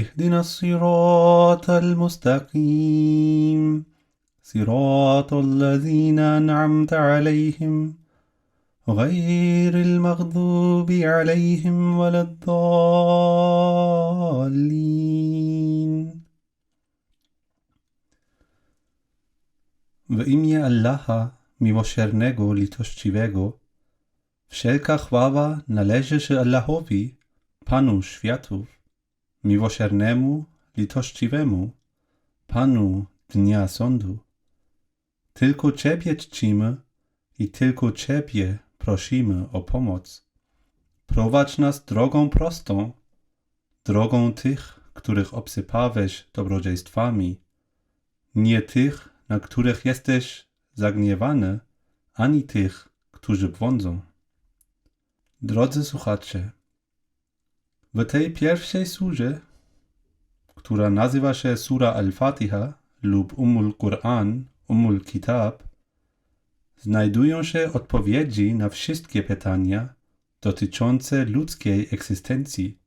اهدنا الصراط المستقيم صراط الذين أنعمت عليهم غير المغضوب عليهم ولا الضالين W imię Allaha, miłosiernego, litościwego, wszelka chwała należy się Allahowi, Panu światów, miłosiernemu, litościwemu, Panu dnia sądu. Tylko Ciebie czcimy i tylko Ciebie prosimy o pomoc. Prowadź nas drogą prostą, drogą tych, których obsypałeś dobrodziejstwami, nie tych, na których jesteś zagniewany, ani tych, którzy błądzą. Drodzy słuchacze, w tej pierwszej surze, która nazywa się Sura Al-Fatiha lub Umul Quran, Umul Kitab, znajdują się odpowiedzi na wszystkie pytania dotyczące ludzkiej egzystencji,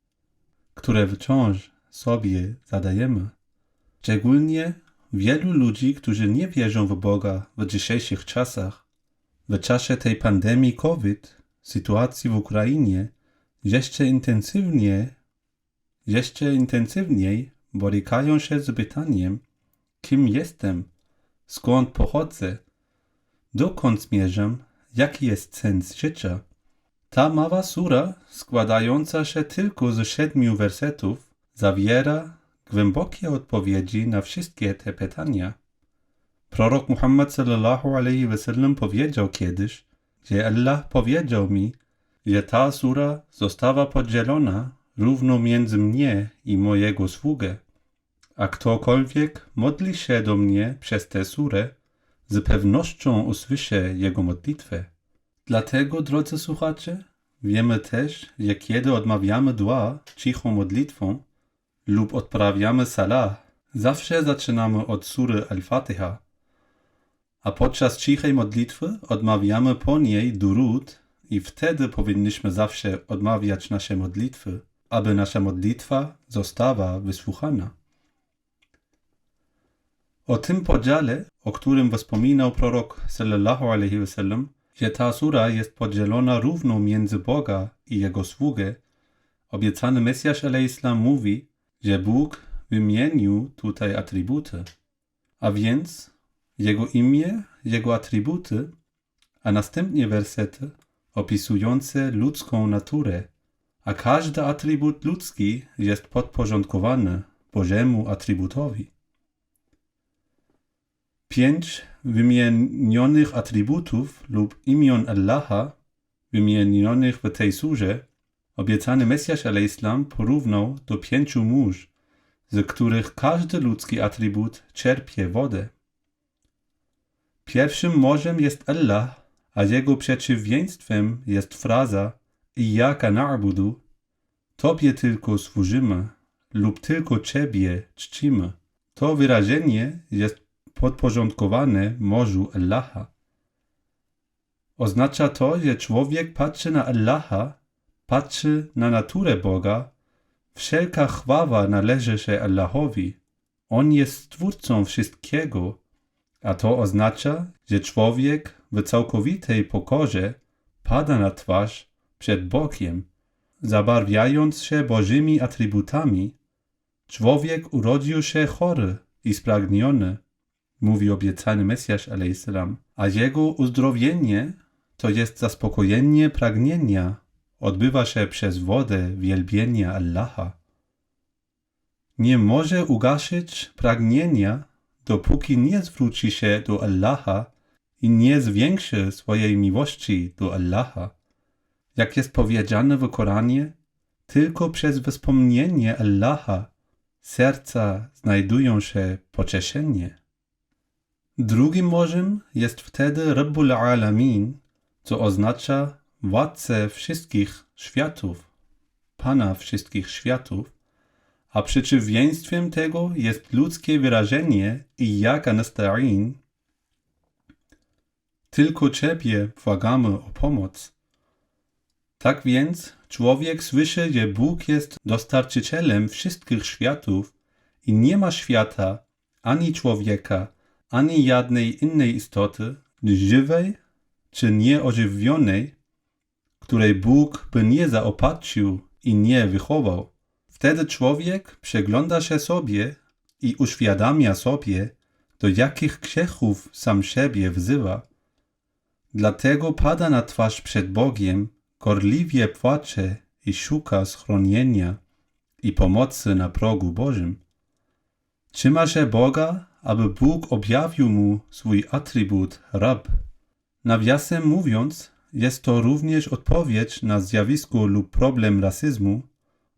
które wciąż sobie zadajemy. Szczególnie wielu ludzi, którzy nie wierzą w Boga w dzisiejszych czasach, w czasie tej pandemii COVID, sytuacji w Ukrainie, jeszcze intensywnie, jeszcze intensywniej borykają się z pytaniem, kim jestem, skąd pochodzę, dokąd zmierzam, jaki jest sens życia. Ta mała sura, składająca się tylko z siedmiu wersetów, zawiera głębokie odpowiedzi na wszystkie te pytania. Prorok Muhammad sallallahu alaihi wasallam powiedział kiedyś, że Allah powiedział mi, że ta sura została podzielona równo między mnie i mojego sługę, a ktokolwiek modli się do mnie przez tę surę, z pewnością usłyszę jego modlitwę. Dlatego, drodzy słuchacze, wiemy też, że kiedy odmawiamy dua cichą modlitwą lub odprawiamy salah, zawsze zaczynamy od sury Al-Fatiha, a podczas cichej modlitwy odmawiamy po niej durud i wtedy powinniśmy zawsze odmawiać nasze modlitwy, aby nasza modlitwa została wysłuchana. O tym podziale, o którym wspominał prorok sallallahu alaihi wasallam, że ta sura jest podzielona równo między Boga i Jego sługę, obiecany Mesjasz al-Islam mówi, że Bóg wymienił tutaj atrybuty, a więc Jego imię, Jego atrybuty, a następnie wersety opisujące ludzką naturę, a każdy atrybut ludzki jest podporządkowany Bożemu atrybutowi. Pięć wymienionych atrybutów lub imion Allaha, wymienionych w tej surze, obiecany Mesjasz al-Islam porównał do pięciu mórz, z których każdy ludzki atrybut czerpie wodę. Pierwszym morzem jest Allah, a jego przeciwieństwem jest fraza Iyaka na'budu, Tobie tylko służymy lub tylko Ciebie czcimy. To wyrażenie jest podporządkowane morzu Allaha. Oznacza to, że człowiek patrzy na Allaha, patrzy na naturę Boga. Wszelka chwała należy się Allahowi. On jest stwórcą wszystkiego, a to oznacza, że człowiek w całkowitej pokorze pada na twarz przed Bogiem, zabarwiając się Bożymi atrybutami. Człowiek urodził się chory i spragniony. mówi obiecany Mesjasz a.s., a jego uzdrowienie to jest zaspokojenie pragnienia, odbywa się przez wodę wielbienia Allaha. Nie może ugaszyć pragnienia, dopóki nie zwróci się do Allaha i nie zwiększy swojej miłości do Allaha. Jak jest powiedziane w Koranie, tylko przez wspomnienie Allaha serca znajdują się pocieszenie. Drugim morzem jest wtedy Rabbul Alamin, co oznacza władcę wszystkich światów, Pana wszystkich światów, a przeciwieństwem tego jest ludzkie wyrażenie Iyaka nasta'in. Tylko Ciebie błagamy o pomoc. Tak więc człowiek słyszy, że Bóg jest dostarczycielem wszystkich światów i nie ma świata, ani człowieka, ani żadnej innej istoty, żywej czy nieożywionej, której Bóg by nie zaopatrzył i nie wychował. Wtedy człowiek przegląda się sobie i uświadamia sobie, do jakich grzechów sam siebie wzywa. Dlatego pada na twarz przed Bogiem, gorliwie płacze i szuka schronienia i pomocy na progu Bożym. Trzyma się Boga, aby Bóg objawił mu swój atrybut Rab. Nawiasem mówiąc, jest to również odpowiedź na zjawisko lub problem rasyzmu,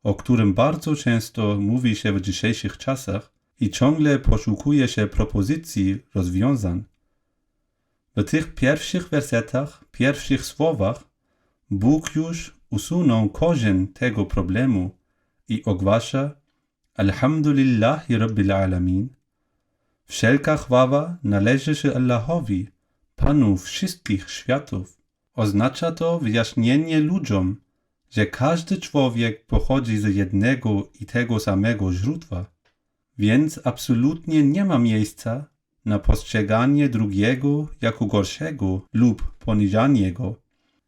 o którym bardzo często mówi się w dzisiejszych czasach i ciągle poszukuje się propozycji rozwiązań. W tych pierwszych wersetach, pierwszych słowach, Bóg już usunął korzeń tego problemu i ogłasza Alhamdulillahi Rabbil Alamin. Wszelka chwała należy się Allahowi, Panu wszystkich światów. Oznacza to wyjaśnienie ludziom, że każdy człowiek pochodzi z jednego i tego samego źródła, więc absolutnie nie ma miejsca na postrzeganie drugiego jako gorszego lub poniżanie go.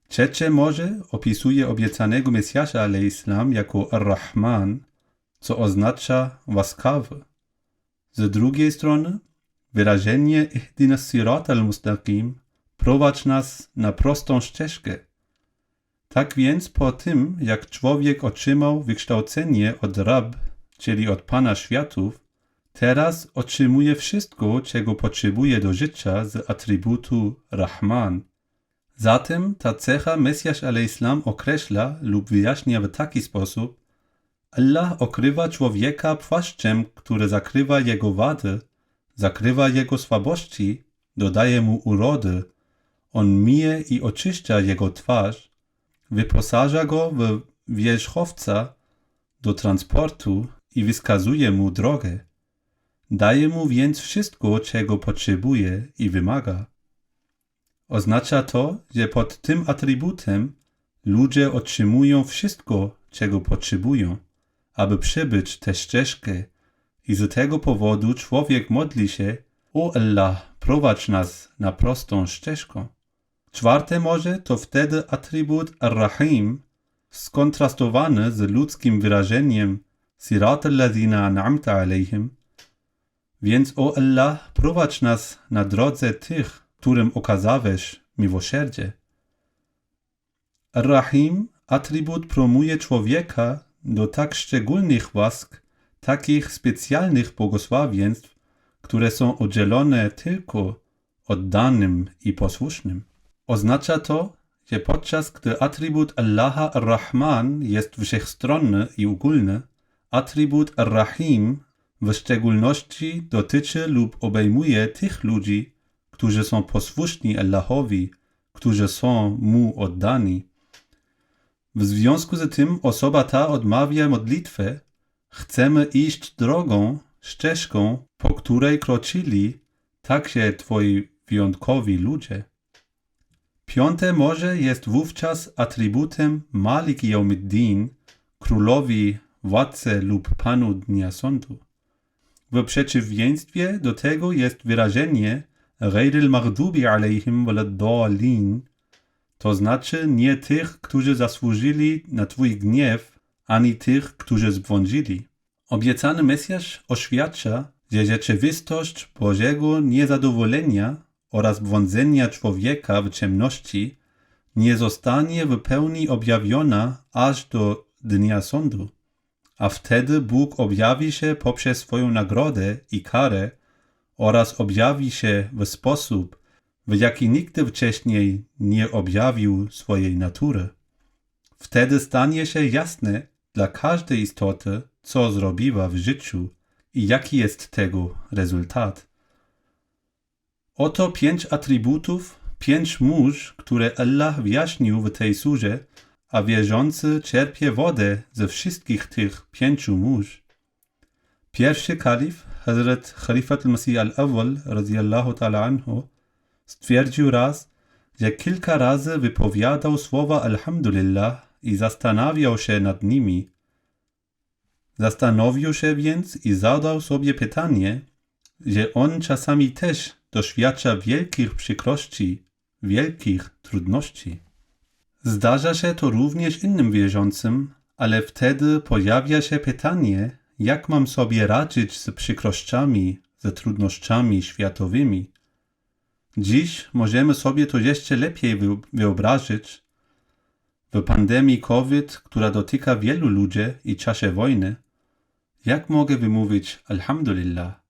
Trzecie morze opisuje obiecanego Mesjasza al-Islam jako Ar-Rahman, co oznacza łaskawy. Z drugiej strony wyrażenie Ihdina Sirat al-Mustaqim prowadź nas na prostą ścieżkę. Tak więc po tym, jak człowiek otrzymał wykształcenie od Rab, czyli od Pana Światów, teraz otrzymuje wszystko, czego potrzebuje do życia z atrybutu Rahman. Zatem ta cecha Mesjasz al-Islam określa lub wyjaśnia w taki sposób, Allah okrywa człowieka płaszczem, który zakrywa jego wady, zakrywa jego słabości, dodaje mu urody, on mije i oczyszcza jego twarz, wyposaża go w wierzchowca do transportu i wskazuje mu drogę. Daje mu więc wszystko, czego potrzebuje i wymaga. Oznacza to, że pod tym atrybutem ludzie otrzymują wszystko, czego potrzebują, aby przebyć tę ścieżkę i z tego powodu człowiek modli się, o Allah, prowadź nas na prostą ścieżką. Czwarte morze to wtedy atrybut Ar-Rahim, skontrastowany z ludzkim wyrażeniem Sirat al-Ladina an'amta alayhim. Więc o Allah, prowadź nas na drodze tych, którym okazałeś miłosierdzie. Ar-Rahim, atrybut promuje człowieka do tak szczególnych łask, takich specjalnych błogosławieństw, które są udzielone tylko oddanym i posłusznym. Oznacza to, że podczas gdy atrybut Allaha Ar-Rahman jest wszechstronny i ogólny, atrybut Ar-Rahim w szczególności dotyczy lub obejmuje tych ludzi, którzy są posłuszni Allahowi, którzy są Mu oddani. W związku z tym osoba ta odmawia modlitwę, chcemy iść drogą, ścieżką, po której kroczyli także Twoi wyjątkowi ludzie. Piąte morze jest wówczas atrybutem Malik Yawmiddin, królowi, władcy lub panu dnia sądu. W przeciwieństwie do tego jest wyrażenie Ghairil maghdubi alayhim waladdallin, to znaczy nie tych, którzy zasłużyli na Twój gniew, ani tych, którzy zbłądzili. Obiecany Mesjasz oświadcza, że rzeczywistość Bożego niezadowolenia oraz błądzenia człowieka w ciemności nie zostanie w pełni objawiona aż do dnia sądu, a wtedy Bóg objawi się poprzez swoją nagrodę i karę oraz objawi się w sposób, w jaki nigdy wcześniej nie objawił swojej natury. Wtedy stanie się jasne dla każdej istoty, co zrobiła w życiu i jaki jest tego rezultat. Oto pięć atrybutów, pięć mórz, które Allah wyjaśnił w tej surze, a wierzący czerpie wodę ze wszystkich tych pięciu mórz. Pierwszy kalif, Hazrat Khalifat al-Masih al-Awwal, radiyallahu ta'ala anhu, stwierdził raz, że kilka razy wypowiadał słowa Alhamdulillah i zastanawiał się nad nimi. Zastanowił się więc i zadał sobie pytanie, że on czasami też doświadcza wielkich przykrości, wielkich trudności. Zdarza się to również innym wierzącym, ale wtedy pojawia się pytanie, jak mam sobie radzić z przykrościami, ze trudnościami światowymi. Dziś możemy sobie to jeszcze lepiej wyobrazić. W pandemii COVID, która dotyka wielu ludzi i czasie wojny, jak mogę wymówić Alhamdulillah?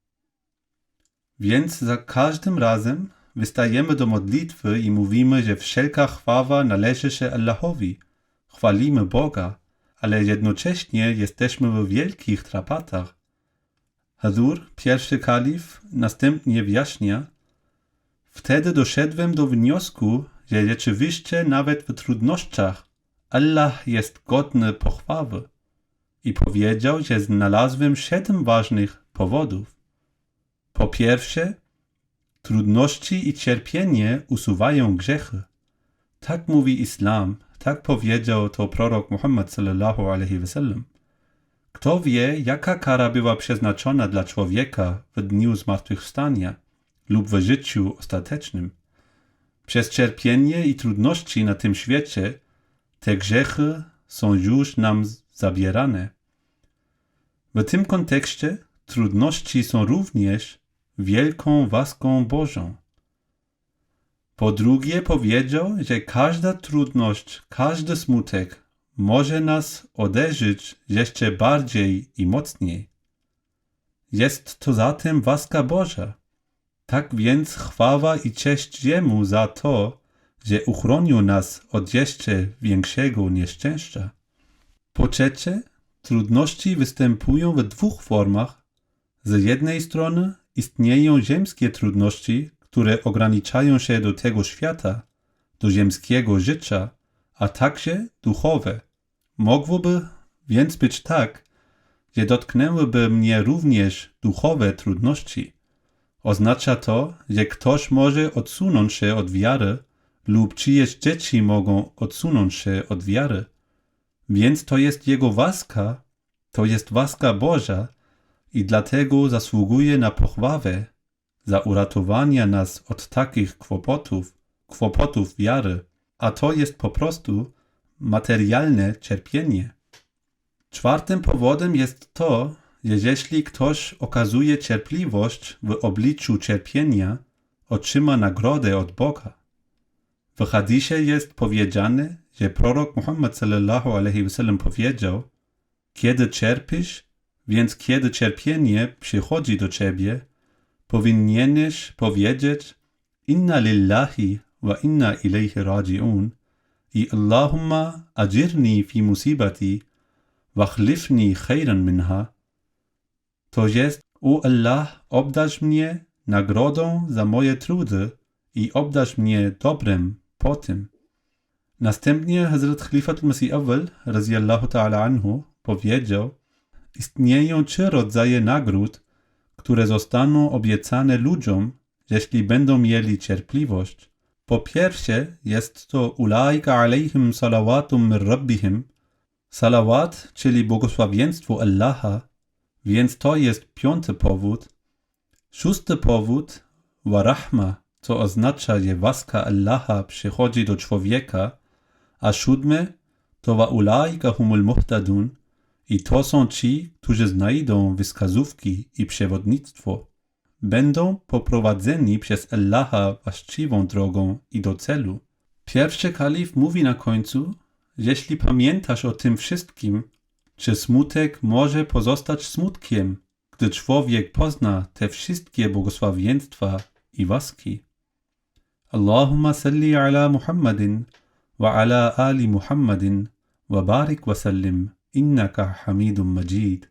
Więc za każdym razem wystajemy do modlitwy i mówimy, że wszelka chwała należy się Allahowi. Chwalimy Boga, ale jednocześnie jesteśmy w wielkich trapatach. Hadur, pierwszy kalif, następnie wyjaśnia, Wtedy doszedłem do wniosku, że rzeczywiście nawet w trudnościach Allah jest godny pochwały i powiedział, że znalazłem siedem ważnych powodów. Po pierwsze, trudności i cierpienie usuwają grzechy. Tak mówi Islam, tak powiedział to prorok Muhammad sallallahu alaihi wasallam. Kto wie, jaka kara była przeznaczona dla człowieka w dniu zmartwychwstania lub w życiu ostatecznym? Przez cierpienie i trudności na tym świecie te grzechy są już nam zabierane. W tym kontekście trudności są również wielką łaską Bożą. Po drugie powiedział, że każda trudność, każdy smutek może nas uderzyć jeszcze bardziej i mocniej. Jest to zatem łaska Boża. Tak więc chwała i cześć Jemu za to, że uchronił nas od jeszcze większego nieszczęścia. Po trzecie, trudności występują w dwóch formach. Z jednej strony istnieją ziemskie trudności, które ograniczają się do tego świata, do ziemskiego życia, a także duchowe. Mogłoby więc być tak, że dotknęłyby mnie również duchowe trudności. Oznacza to, że ktoś może odsunąć się od wiary lub czyjeś dzieci mogą odsunąć się od wiary. Więc to jest Jego łaska, to jest łaska Boża i dlatego zasługuje na pochwałę za uratowanie nas od takich kłopotów, kłopotów wiary, a to jest po prostu materialne cierpienie. Czwartym powodem jest to, że jeśli ktoś okazuje cierpliwość w obliczu cierpienia, otrzyma nagrodę od Boga. W hadisie jest powiedziane, że prorok Muhammad sallallahu alaihi wasallam powiedział, kiedy cierpisz, więc kiedy cierpienie przychodzi do ciebie, powinieneś powiedzieć Inna lillahi wa inna ilayhi raji'un i Allahumma ajirni fi musibati wa khlifni khairan minha. To jest, o Allah, obdarz mnie nagrodą za moje trudy i obdarz mnie dobrem po tym. Następnie Hazrat Khalifat Masih Awal, raziyallahu ta'ala anhu, powiedział, istnieją trzy rodzaje nagród, które zostaną obiecane ludziom, jeśli będą mieli cierpliwość. Po pierwsze jest to ulaika alaihim salawatum rabbihim, salawat, czyli błogosławieństwo Allaha, więc to jest piąty powód. Szósty powód, wa rahma, co oznacza, że łaska Allaha przychodzi do człowieka, a siódmy to wa ulaika humul muhtadun I to są ci, którzy znajdą wskazówki i przewodnictwo. Będą poprowadzeni przez Allaha właściwą drogą i do celu. Pierwszy kalif mówi na końcu, jeśli pamiętasz o tym wszystkim, czy smutek może pozostać smutkiem, gdy człowiek pozna te wszystkie błogosławieństwa i łaski. Allahumma salli ala Muhammadin wa ala ali Muhammadin wa barik wa sallim إنك حميد مجيد.